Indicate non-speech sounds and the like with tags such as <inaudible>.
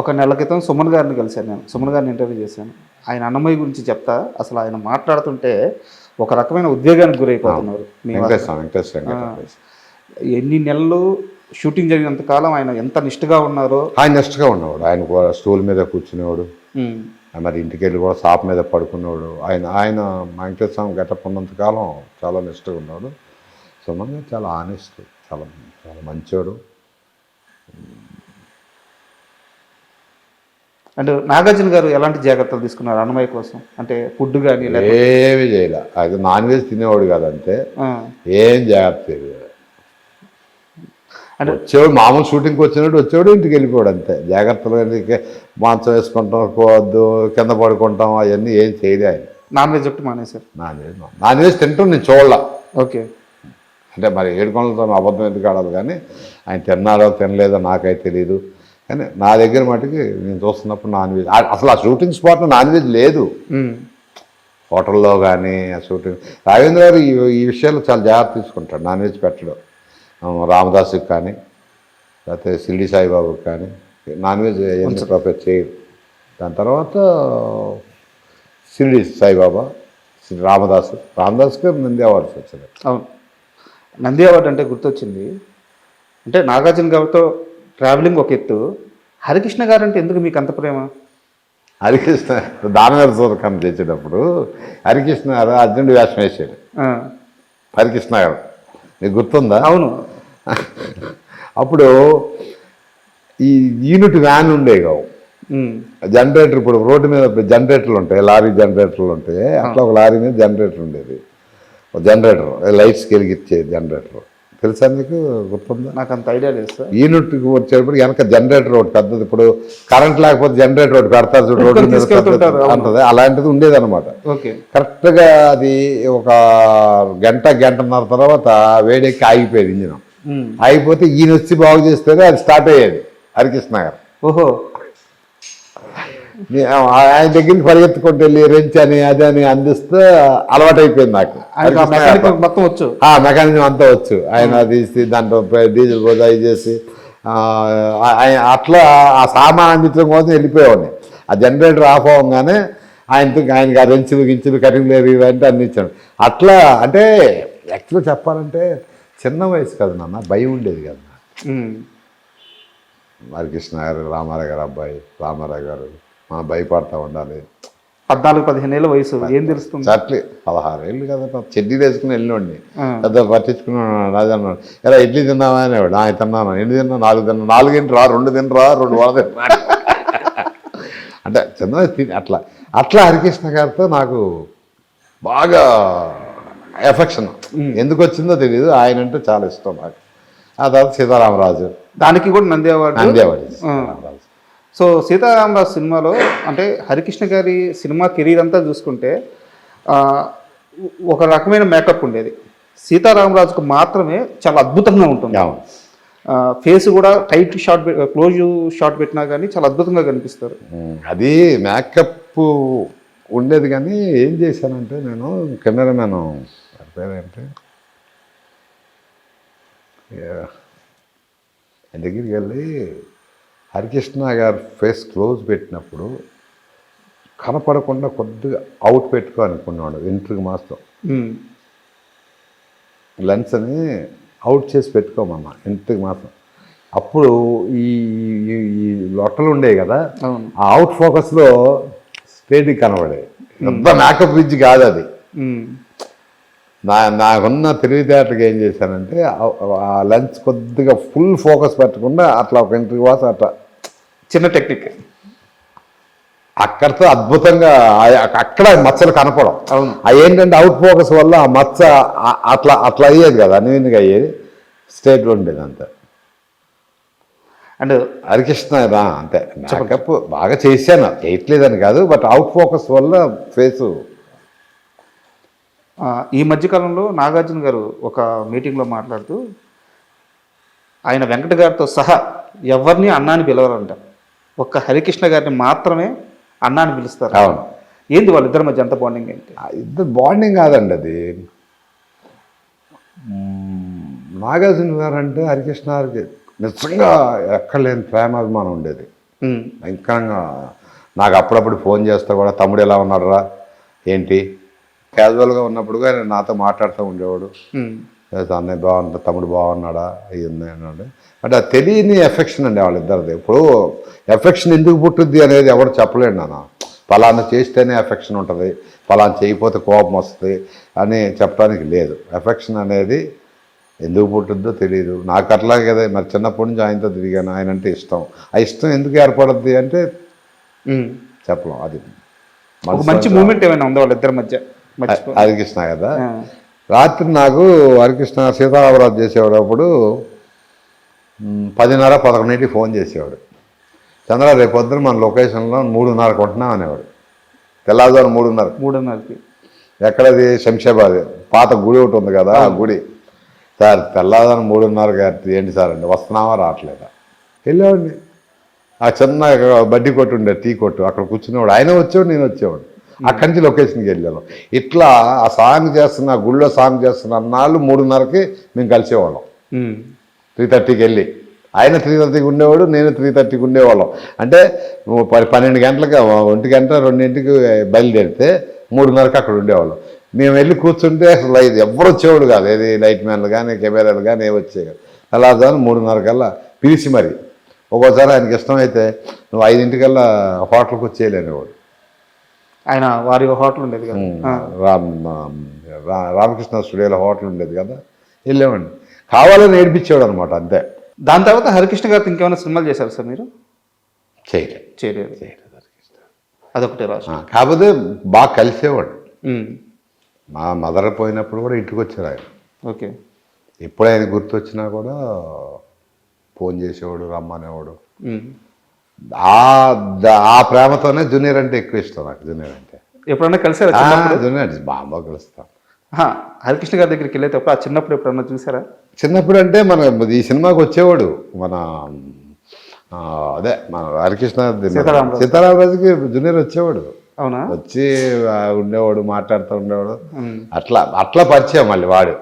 ఒక నెల క్రితం సుమన్ గారిని కలిశాను నేను. సుమన్ గారిని ఇంటర్వ్యూ చేశాను. ఆయన అన్నమయ్య గురించి చెప్తా. అసలు ఆయన మాట్లాడుతుంటే ఒక రకమైన ఉద్వేగానికి గురైపోతున్నారు. ఎన్ని నెలలు షూటింగ్ జరిగినంత కాలం ఆయన ఎంత నిష్ఠగా ఉన్నారో. ఆయన నెక్స్ట్గా ఉన్నవాడు. ఆయన కూడా స్టూల్ మీద కూర్చునేవాడు. మరి ఇంటికి వెళ్ళి కూడా షాప్ మీద పడుకునేవాడు ఆయన ఆయన వెంకటేశ్వర స్వామి గెటప్ ఉన్నంతకాలం చాలా నిష్ఠగా ఉన్నాడు సుమన్ గారు చాలా ఆనెస్ట్ చాలా చాలా మంచోడు. అంటే నాగార్జున గారు ఎలాంటి జాగ్రత్తలు తీసుకున్నారు అన్నమయ్య కోసం? అంటే ఫుడ్ కానీ ఏమి చేయలే. అది నాన్ వెజ్ తినేవాడు కాదంతే ఆ, ఏం జాగ్రత్త అంటే వచ్చేవాడు మామూలు షూటింగ్కి వచ్చినట్టు వచ్చేవాడు ఇంటికి వెళ్ళిపోయాడు అంతే. జాగ్రత్తలు మాంసం వేసుకుంటాం పోవద్దు కింద పడుకుంటాం అవన్నీ ఏం చేయలే ఆయన. నాన్ వెజ్ ఒకటి మానేశారు. నాన్ వెజ్ నాన్ వెజ్ తింటాం నేను చూడలా. ఓకే. అంటే మరి ఏడుకొండలతో అబద్ధం ఎందుకు ఆడాలి కానీ ఆయన తిన్నాడో తినలేదో నాకైతే తెలియదు కానీ నా దగ్గర మటుకి నేను చూస్తున్నప్పుడు నాన్ వెజ్. అసలు ఆ షూటింగ్ స్పాట్లో నాన్ వెజ్ లేదు. హోటల్లో కానీ ఆ షూటింగ్ రాఘవేంద్ర గారు ఈ విషయాల్లో చాలా జాగ్రత్త తీసుకుంటాడు నాన్ వెజ్ పెట్టడం. రామదాసుకి కానీ లేకపోతే షిరిడి సాయిబాబుకి కానీ నాన్ వెజ్ ప్రిపేర్ చేయరు. దాని తర్వాత షిరిడి సాయిబాబా శ్రీ రామదాసు రామదాస్ గారు నంది అవార్డ్స్ వచ్చారు అవును. నంది అవార్డు అంటే గుర్తొచ్చింది. అంటే నాగార్జున గారితో ట్రావెలింగ్ ఒక ఎత్తు. హరికృష్ణ గారు అంటే ఎందుకు మీకు అంత ప్రేమ? హరికృష్ణ దానగారు సూరకం తెచ్చేటప్పుడు హరికృష్ణ గారు అర్జునుడు వేషం వేసాడు హరికృష్ణ గారు. నీకు గుర్తుందా? అవును. అప్పుడు ఈ యూనిట్ వ్యాన్ ఉండే కావు జనరేటర్ ఇప్పుడు రోడ్డు మీద జనరేటర్లు ఉంటాయి లారీ జనరేటర్లు ఉంటాయి. అట్లా ఒక లారీ మీద జనరేటర్ ఉండేది. జనరేటర్ లైట్స్కి వెలిగిచ్చే జనరేటర్. తెలుసా మీకు గుర్తుందా? నాకు అంత ఐడియా లేదు సార్. యూనిట్కి వచ్చేటప్పుడు వెనక జనరేటర్ ఒకటి పెద్దది. ఇప్పుడు కరెంట్ లేకపోతే జనరేటర్ ఒకటి పెడతారు చూడు రోడ్డు. అంటది అలాంటిది ఉండేది అనమాట కరెక్ట్గా అది ఒక గంట గంటన్నర తర్వాత వేడెక్కి ఆగిపోయేది ఇంజిన్. ఆగిపోతే ఈయన వచ్చి బాగు చేస్తేనే అది స్టార్ట్ అయ్యేది హరికృష్ణ గారు ఓహో. ఆయన దగ్గరికి పరిగెత్తుకుంటూ వెళ్ళి రెంచ్ అని అది అని అందిస్తే అలవాటు అయిపోయింది నాకు మొత్తం వచ్చు. ఆ మెకానిజం అంతా వచ్చు. ఆయన తీసి దాంట్లో డీజిల్ అవి చేసి ఆయన అట్లా ఆ సామాన్ అందించడం కోసం వెళ్ళిపోయేవాడిని. ఆ జనరేటర్ ఆఫ్ అవ్వగానే ఆయనతో ఆయనకి ఆ రెంచులు గించులు కటింగ్ లేరు ఇవంటే ఇచ్చాడు అట్లా అంటే యాక్చువల్గా చెప్పాలంటే చిన్న వయసు కదా నాన్న భయం ఉండేది కదా హరికృష్ణ గారు రామారావు గారు అబ్బాయి రామారావు గారు. భయపడతా ఉండాలి. పద్నాలుగు పదిహేను ఏళ్ళ వయసు ఏం తెలుస్తుంది? చట్లీ పదహారు ఏళ్ళు కదా చెడ్డీ వేసుకుని వెళ్ళినోడిని. పెద్ద పట్టించుకున్నాడు రాజు అన్నాడు ఎలా ఇడ్లీ తిన్నావా? అనేవాడు. ఆయన తిన్నాను. ఎన్ని తిన్నా? నాలుగు తిన్నా. నాలుగు ఏంటి రా? రెండు తినరా? రెండు వడ తిన్నా <laughs> అంటే చిన్న తిని అట్లా. అట్లా హరికృష్ణ గారితో నాకు బాగా ఎఫెక్షన్. ఎందుకు వచ్చిందో తెలియదు ఆయన అంటే చాలా ఇష్టం నాకు. ఆ తర్వాత సీతారామరాజు. దానికి కూడా నందేవాడి. సీతారామరాజు సో సీతారామరాజు సినిమాలో అంటే హరికృష్ణ గారి సినిమా కెరీర్ అంతా చూసుకుంటే ఒక రకమైన మేకప్ ఉండేది. సీతారామరాజుకు మాత్రమే చాలా అద్భుతంగా ఉంటుంది. ఫేస్ కూడా టైట్ షార్ట్ క్లోజ్ షార్ట్ పెట్టినా కానీ చాలా అద్భుతంగా కనిపిస్తారు. అది మేకప్ ఉండేది కానీ ఏం చేశానంటే నేను కెమెరామెన్. పేరేంటి దగ్గరికి వెళ్ళి హరికృష్ణ గారు ఫేస్ క్లోజ్ పెట్టినప్పుడు కనపడకుండా కొద్దిగా అవుట్ పెట్టుకో అనుకున్నాడు ఇంట్రికి మాస్తో. ఉమ్, లెన్స్ అని అవుట్ చేసి పెట్టుకోమన్నా ఇంటికి మాత్రం అప్పుడు ఈ ఈ- లొట్టలు ఉండేవి కదా ఆ అవుట్ ఫోకస్లో స్టేట్ కనబడేది పెద్ద మేకప్ విజ్ కాదు అది. నా నాకున్న తెలివితేటలకు ఏం చేశానంటే ఆ- లెన్స్ కొద్దిగా ఫుల్ ఫోకస్ పెట్టకుండా అట్లా ఒక ఇంటికి వాస అట్లా చిన్న టెక్నిక్. అక్కడితో అద్భుతంగా అక్కడ మచ్చలు కనపడం అవును. ఆ ఏంటంటే అవుట్ ఫోకస్ వల్ల ఆ మచ్చ అట్లా అట్లా అయ్యేది కదా అన్నింటిగా అయ్యేది? స్టేట్ ఉండేది అంతే. అండ్ హరికృష్ణ అంతే. మేకప్ బాగా చేశాను. చేయట్లేదని కాదు బట్ అవుట్ ఫోకస్ వల్ల ఫేసు ఈ మధ్యకాలంలో నాగార్జున గారు ఒక మీటింగ్లో మాట్లాడుతూ ఆయన వెంకట గారితో సహా ఎవరిని అన్నాని పిలవరంట. ఒక్క హరికృష్ణ గారిని మాత్రమే అన్నాని పిలుస్తారు. అవును. ఏంది వాళ్ళిద్దరి మధ్య ఎంత బాండింగ్ ఏంటి? ఇద్దరు బాండింగ్ కాదండి అది. నాగార్జున గారు అంటే హరికృష్ణ గారికి నిజంగా ఎక్కడ లేని ప్రేమాభిమానం ఉండేది. భయంకరంగా నాకు అప్పుడప్పుడు ఫోన్ చేస్తా కూడా తమ్ముడు ఎలా ఉన్నాడురా? ఏంటి? క్యాజువల్గా ఉన్నప్పుడు ఆయన నాతో మాట్లాడుతూ ఉండేవాడు. అన్నయ్య బాగుంటా తమ్ముడు బాగున్నాడా? అయ్యింది అన్నాడు. అంటే ఆ తెలియని ఎఫెక్షన్ అండి వాళ్ళిద్దరిది. ఇప్పుడు ఎఫెక్షన్ ఎందుకు పుట్టుద్ది అనేది ఎవరు చెప్పలేడు నాన్న. ఫలానా చేస్తేనే ఎఫెక్షన్ ఉంటుంది. ఫలానా చేయకపోతే కోపం వస్తుంది అని చెప్పడానికి లేదు. ఎఫెక్షన్ అనేది ఎందుకు పుట్టుద్దో తెలియదు నాకు అట్లాగే కదా. మరి చిన్నప్పటి నుంచి ఆయనతో తిరిగాను. ఆయన అంటే ఇష్టం. ఆ ఇష్టం ఎందుకు ఏర్పడుద్ది అంటే ఉమ్. చెప్పలేం. అది మంచి మూమెంట్ ఏమైనా ఉందా వాళ్ళిద్దరి మధ్య? హరికృష్ణ కదా. రాత్రి నాకు హరికృష్ణ సీతారామరాజు చేసేవాడు అప్పుడు పదిన్నర పదకొండింటికి ఫోన్ చేసేవాడు. చంద్ర రేపు పొద్దున మన లొకేషన్లో మూడున్నర కొంటున్నాం అనేవాడు. తెల్లవారుజాము మూడున్నర మూడున్నరకి. ఎక్కడది? శంషాబాద్. పాత గుడి ఒకటి ఉంది కదా ఆ గుడి. సార్ తెల్లవారుజాము మూడున్నర గారి ఏంటి సార్ అండి వస్తున్నావా? రావట్లేదా? వెళ్ళేవాడిని. ఆ చిన్న బడ్డీ కొట్టు ఉండే టీ కొట్టు అక్కడ కూర్చునేవాడు. ఆయన వచ్చేవాడు నేను వచ్చేవాడు అక్కడి నుంచి లొకేషన్కి వెళ్ళాను. ఇట్లా ఆ సాంగ్ చేస్తున్న గుళ్ళో సాంగ్ చేస్తున్న అన్నాళ్ళు మూడున్నరకి మేము కలిసేవాళ్ళం. త్రీ థర్టీకి వెళ్ళి. ఆయన త్రీ థర్టీకి ఉండేవాడు నేను త్రీ థర్టీకి ఉండేవాళ్ళం. అంటే పన్నెండు గంటలకు ఒంటి గంట రెండింటికి బయలుదేరితే మూడున్నరకు అక్కడ ఉండేవాళ్ళం. మేము వెళ్ళి కూర్చుంటే అసలు ఇది ఎవరు వచ్చేవాడు కాదు. ఏది లైట్ మ్యాన్లు కానీ కెమెరాలు కానీ ఏ వచ్చే కాదు. అలా దాని మూడున్నర కల్లా పిలిచి మరి. ఒక్కోసారి ఆయనకి ఇష్టమైతే నువ్వు ఐదింటికల్లా హోటల్కి వచ్చేయలేనివాడు ఆయన వారి హోటల్ ఉండేది కదా. రామ్ రామకృష్ణ స్టూడియోలో హోటల్ ఉండేది కదా. వెళ్ళేవాడిని. కావాలని ఏడిపించేవాడు అనమాట అంతే. దాని తర్వాత హరికృష్ణ గారితో ఇంకేమైనా సినిమాలు చేశారు సార్ మీరు? చేయలేదు. చేయలేదు. అదొకటే రాష్ట్రం. ఆ, కాకపోతే బాగా కలిసేవాడు. మా మదర్ పోయినప్పుడు కూడా ఇంటికి వచ్చారు ఆయన. ఓకే. ఎప్పుడు ఆయన గుర్తొచ్చినా కూడా ఫోన్ చేసేవాడు రమ్మనేవాడు. ఆ ప్రేమతోనే జూనియర్ అంటే ఎక్కువ ఇష్టం నాకు జూనియర్ అంటే. ఎప్పుడన్నా కలిసారా జూనియర్ బాగా కలుస్తాం. హరికృష్ణ గారి దగ్గరికి వెళ్ళేటప్పుడు ఆ చిన్నప్పుడు ఎప్పుడన్నా చూసారా? చిన్నప్పుడు అంటే మన ఈ సినిమాకి వచ్చేవాడు. మన అదే మన హరికృష్ణ సీతారామరాజు. సీతారామరాజుకి జూనియర్ వచ్చేవాడు. అవునా? వచ్చి ఉండేవాడు మాట్లాడుతూ ఉండేవాడు. అట్లా అట్లా పరిచయం మళ్ళీ వాడు.